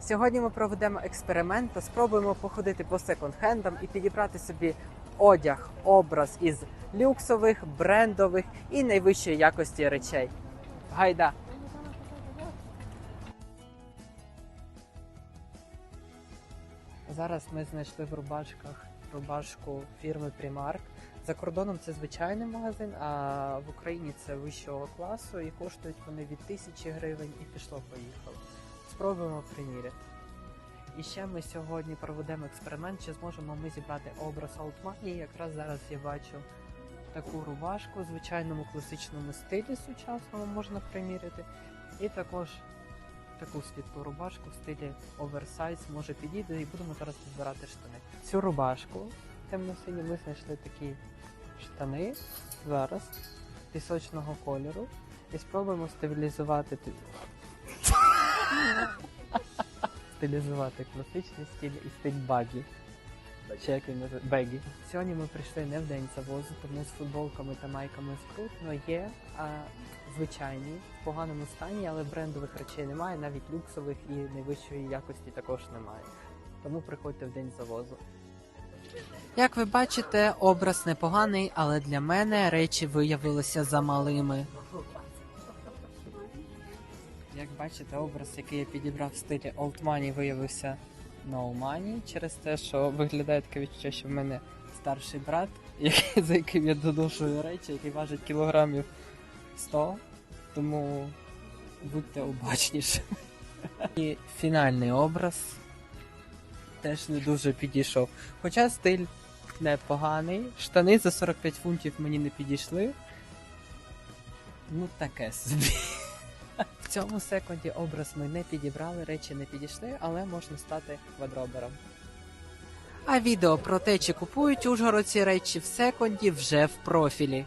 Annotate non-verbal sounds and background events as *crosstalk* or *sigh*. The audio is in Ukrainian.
Сьогодні ми проведемо експеримент та спробуємо походити по секонд-хендам і підібрати собі одяг, образ із люксових, брендових і найвищої якості речей. Гайда! Зараз ми знайшли в рубашках рубашку фірми Primark. За кордоном це звичайний магазин, а в Україні це вищого класу і коштують вони від тисячі гривень і пішло-поїхало. Спробуємо приміряти. І ще ми сьогодні проведемо експеримент, чи зможемо ми зібрати образ Money. Якраз зараз я бачу таку рубашку в звичайному класичному стилі сучасному можна приміряти. І також таку світлу рубашку в стилі оверсайз може підійде і будемо зараз підбирати штани. Цю рубашку темно-сині ми знайшли такі штани зараз пісочного кольору і спробуємо стилізувати ти- стилізувати класичний стиль і стиль багі. Чи як він? Бегі. Сьогодні ми прийшли не в день завозу, тому з футболками та майками скрутно є а, звичайні, в поганому стані, але брендових речей немає, навіть люксових і найвищої якості також немає. Тому приходьте в день завозу. Як ви бачите, образ непоганий, але для мене речі виявилися замалими. Як бачите, образ, який я підібрав в стилі Old Money, виявився No Money через те, що виглядає таке відчуття, що в мене старший брат, *laughs* який, за яким я доношую речі, який важить кілограмів 100, тому будьте обачніші. *laughs* І фінальний образ теж не дуже підійшов. Хоча стиль непоганий, штани за 45 фунтів мені не підійшли. Ну, таке собі. Цьому секунді образ ми не підібрали, речі не підійшли, але можна стати квадробером. А відео про те, чи купують Ужгородці речі в секунді вже в профілі.